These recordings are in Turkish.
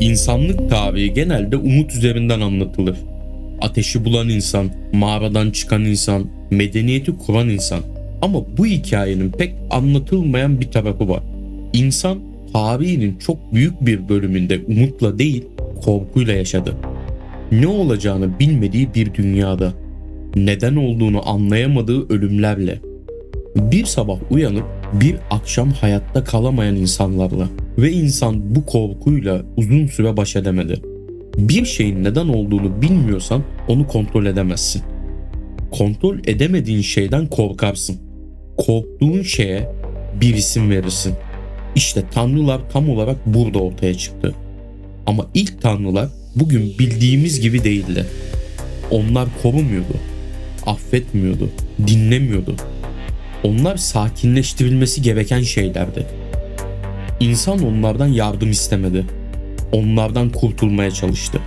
İnsanlık tarihi genelde umut üzerinden anlatılır. Ateşi bulan insan, mağaradan çıkan insan, medeniyeti kuran insan. Ama bu hikayenin pek anlatılmayan bir tarafı var. İnsan tarihinin çok büyük bir bölümünde umutla değil, korkuyla yaşadı. Ne olacağını bilmediği bir dünyada, neden olduğunu anlayamadığı ölümlerle, bir sabah uyanıp bir akşam hayatta kalamayan insanlarla ve insan bu korkuyla uzun süre baş edemedi. Bir şeyin neden olduğunu bilmiyorsan onu kontrol edemezsin. Kontrol edemediğin şeyden korkarsın. Korktuğun şeye bir isim verirsin. İşte tanrılar tam olarak burada ortaya çıktı. Ama ilk tanrılar bugün bildiğimiz gibi değildi. Onlar korumuyordu, affetmiyordu, dinlemiyordu. Onlar sakinleştirilmesi gereken şeylerdi. İnsan onlardan yardım istemedi. Onlardan kurtulmaya çalıştı.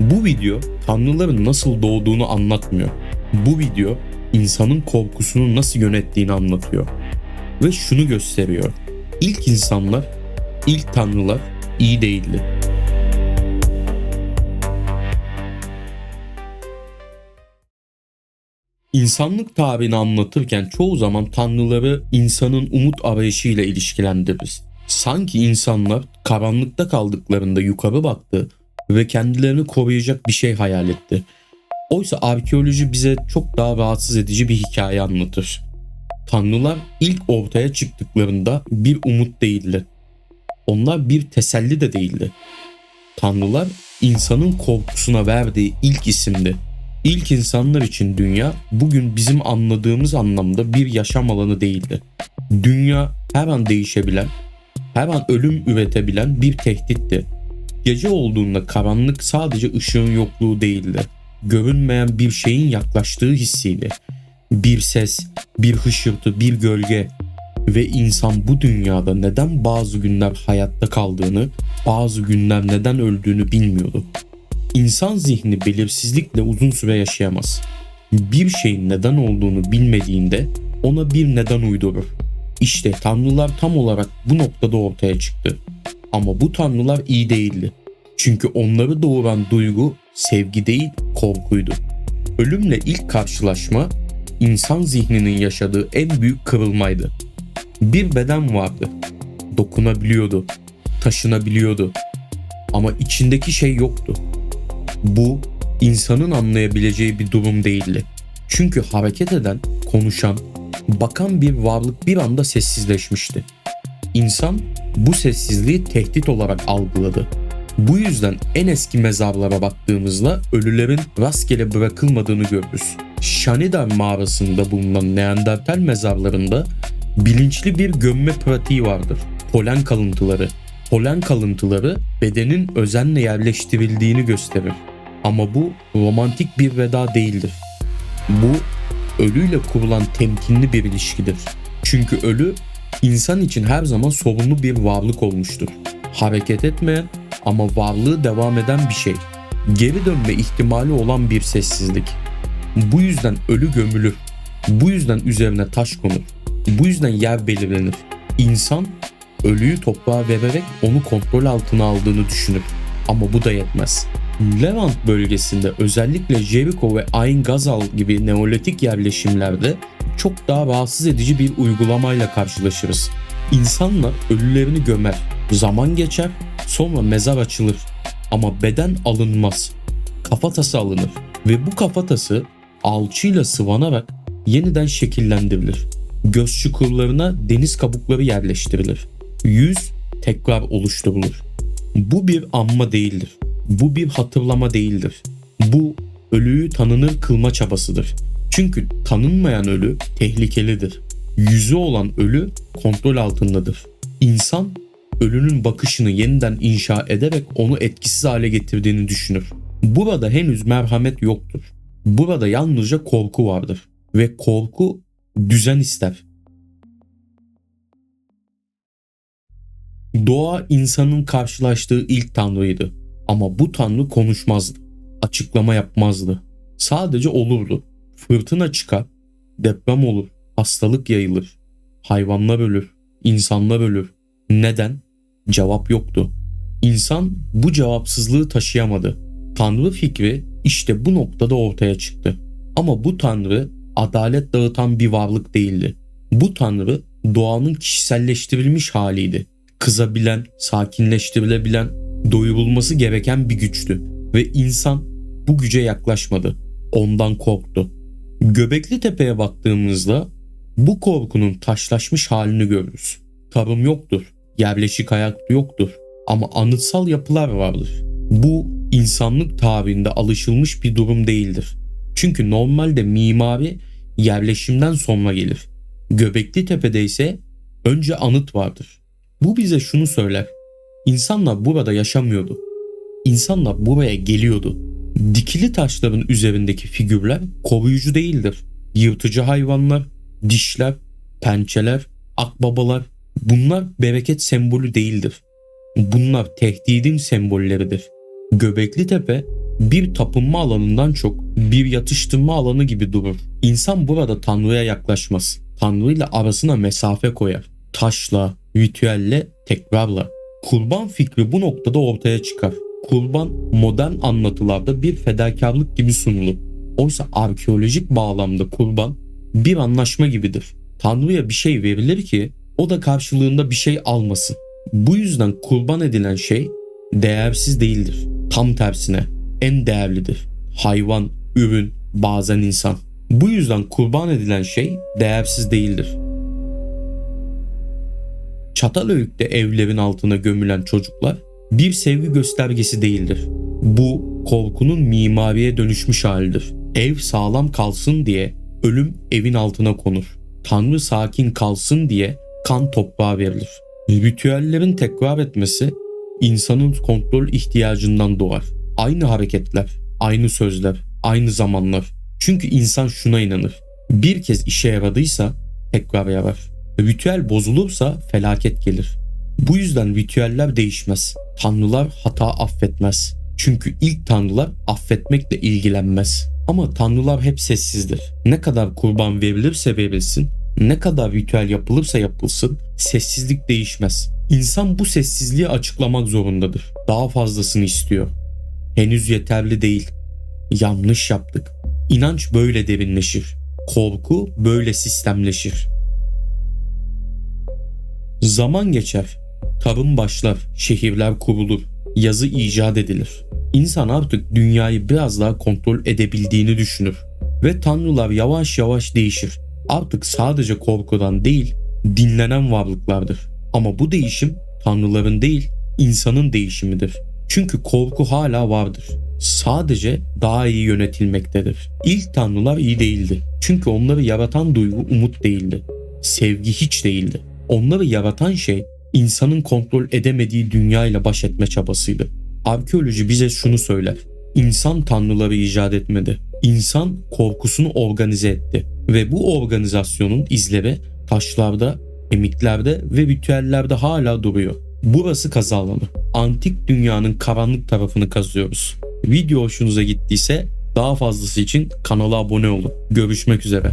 Bu video tanrıların nasıl doğduğunu anlatmıyor. Bu video insanın korkusunu nasıl yönettiğini anlatıyor. Ve şunu gösteriyor. İlk insanlar, ilk tanrılar iyi değildi. İnsanlık tarihini anlatırken çoğu zaman tanrıları insanın umut arayışıyla ilişkilendiririz. Sanki insanlar karanlıkta kaldıklarında yukarı baktı ve kendilerini koruyacak bir şey hayal etti. Oysa arkeoloji bize çok daha rahatsız edici bir hikaye anlatır. Tanrılar ilk ortaya çıktıklarında bir umut değildi. Onlar bir teselli de değildi. Tanrılar insanın korkusuna verdiği ilk isimdi. İlk insanlar için dünya bugün bizim anladığımız anlamda bir yaşam alanı değildi. Dünya her an değişebilen, her an ölüm üretebilen bir tehditti. Gece olduğunda karanlık sadece ışığın yokluğu değildi. Görünmeyen bir şeyin yaklaştığı hissiydi. Bir ses, bir hışırtı, bir gölge ve insan bu dünyada neden bazı günler hayatta kaldığını, bazı günler neden öldüğünü bilmiyordu. İnsan zihni belirsizlikle uzun süre yaşayamaz. Bir şeyin neden olduğunu bilmediğinde ona bir neden uydurur. İşte tanrılar tam olarak bu noktada ortaya çıktı. Ama bu tanrılar iyi değildi. Çünkü onları doğuran duygu sevgi değil korkuydu. Ölümle ilk karşılaşma insan zihninin yaşadığı en büyük kırılmaydı. Bir beden vardı. Dokunabiliyordu, taşınabiliyordu. Ama içindeki şey yoktu. Bu insanın anlayabileceği bir durum değildi. Çünkü hareket eden, konuşan, bakan bir varlık bir anda sessizleşmişti. İnsan bu sessizliği tehdit olarak algıladı. Bu yüzden en eski mezarlara baktığımızda ölülerin rastgele bırakılmadığını görürüz. Şanidar mağarasında bulunan Neandertal mezarlarında bilinçli bir gömme pratiği vardır. Polen kalıntıları. Polen kalıntıları bedenin özenle yerleştirildiğini gösterir. Ama bu romantik bir veda değildir. Bu ölüyle kurulan temkinli bir ilişkidir. Çünkü ölü insan için her zaman sorunlu bir varlık olmuştur. Hareket etmeyen ama varlığı devam eden bir şey. Geri dönme ihtimali olan bir sessizlik. Bu yüzden ölü gömülür. Bu yüzden üzerine taş konur. Bu yüzden yer belirlenir. İnsan ölüyü toprağa vererek onu kontrol altına aldığını düşünür. Ama bu da yetmez. Levant bölgesinde özellikle Jericho ve Ain Gazal gibi neolitik yerleşimlerde çok daha rahatsız edici bir uygulamayla karşılaşırız. İnsanlar ölülerini gömer, zaman geçer, sonra mezar açılır ama beden alınmaz. Kafatası alınır ve bu kafatası alçıyla sıvanarak yeniden şekillendirilir. Göz çukurlarına deniz kabukları yerleştirilir. Yüz tekrar oluşturulur. Bu bir anma değildir. Bu bir hatırlama değildir. Bu ölüyü tanınır kılma çabasıdır. Çünkü tanınmayan ölü tehlikelidir. Yüzü olan ölü kontrol altındadır. İnsan ölünün bakışını yeniden inşa ederek onu etkisiz hale getirdiğini düşünür. Burada henüz merhamet yoktur. Burada yalnızca korku vardır ve korku düzen ister. Doğa insanın karşılaştığı ilk tanrıydı. Ama bu tanrı konuşmazdı. Açıklama yapmazdı. Sadece olurdu. Fırtına çıkar, deprem olur, hastalık yayılır. Hayvanlar ölür, insanlar ölür. Neden? Cevap yoktu. İnsan bu cevapsızlığı taşıyamadı. Tanrı fikri işte bu noktada ortaya çıktı. Ama bu tanrı adalet dağıtan bir varlık değildi. Bu tanrı doğanın kişiselleştirilmiş haliydi. Kızabilen, sakinleştirilebilen, doyurulması gereken bir güçtü ve insan bu güce yaklaşmadı. Ondan korktu. Göbekli Tepe'ye baktığımızda bu korkunun taşlaşmış halini görürüz. Tarım yoktur, yerleşik hayat yoktur ama anıtsal yapılar vardır. Bu insanlık tarihinde alışılmış bir durum değildir. Çünkü normalde mimari yerleşimden sonra gelir. Göbekli Tepe'de ise önce anıt vardır. Bu bize şunu söyler. İnsanlar burada yaşamıyordu. İnsanlar buraya geliyordu. Dikili taşların üzerindeki figürler koruyucu değildir. Yırtıcı hayvanlar, dişler, pençeler, akbabalar bunlar bereket sembolü değildir. Bunlar tehdidin sembolleridir. Göbekli Tepe bir tapınma alanından çok bir yatıştırma alanı gibi durur. İnsan burada Tanrı'ya yaklaşmaz. Tanrı ile arasına mesafe koyar. Taşla, ritüelle, tekrarla. Kurban fikri bu noktada ortaya çıkar. Kurban modern anlatılarda bir fedakarlık gibi sunulur. Oysa arkeolojik bağlamda kurban bir anlaşma gibidir. Tanrı'ya bir şey verilir ki o da karşılığında bir şey almasın. Bu yüzden kurban edilen şey değersiz değildir. Tam tersine en değerlidir. Hayvan, ürün, bazen insan. Bu yüzden kurban edilen şey değersiz değildir. Çatalhöyük'te evlerin altına gömülen çocuklar bir sevgi göstergesi değildir. Bu korkunun mimariye dönüşmüş halidir. Ev sağlam kalsın diye ölüm evin altına konur. Tanrı sakin kalsın diye kan toprağa verilir. Ritüellerin tekrar etmesi insanın kontrol ihtiyacından doğar. Aynı hareketler, aynı sözler, aynı zamanlar. Çünkü insan şuna inanır. Bir kez işe yaradıysa tekrar yarar. Ritüel bozulursa felaket gelir. Bu yüzden ritüeller değişmez. Tanrılar hata affetmez. Çünkü ilk tanrılar affetmekle ilgilenmez. Ama tanrılar hep sessizdir. Ne kadar kurban verilirse verilsin, ne kadar ritüel yapılırsa yapılsın sessizlik değişmez. İnsan bu sessizliği açıklamak zorundadır. Daha fazlasını istiyor. Henüz yeterli değil. Yanlış yaptık. İnanç böyle derinleşir. Korku böyle sistemleşir. Zaman geçer. Tarım başlar, şehirler kurulur, yazı icat edilir. İnsan artık dünyayı biraz daha kontrol edebildiğini düşünür ve tanrılar yavaş yavaş değişir. Artık sadece korkudan değil, dinlenen varlıklardır. Ama bu değişim tanrıların değil, insanın değişimidir. Çünkü korku hala vardır. Sadece daha iyi yönetilmektedir. İlk tanrılar iyi değildi. Çünkü onları yaratan duygu umut değildi. Sevgi hiç değildi. Onları yaratan şey insanın kontrol edemediği dünyayla baş etme çabasıydı. Arkeoloji bize şunu söyler. İnsan tanrıları icat etmedi. İnsan korkusunu organize etti ve bu organizasyonun izleri taşlarda, kemiklerde ve ritüellerde hala duruyor. Burası kazı alanı. Antik dünyanın karanlık tarafını kazıyoruz. Video hoşunuza gittiyse daha fazlası için kanala abone olun. Görüşmek üzere.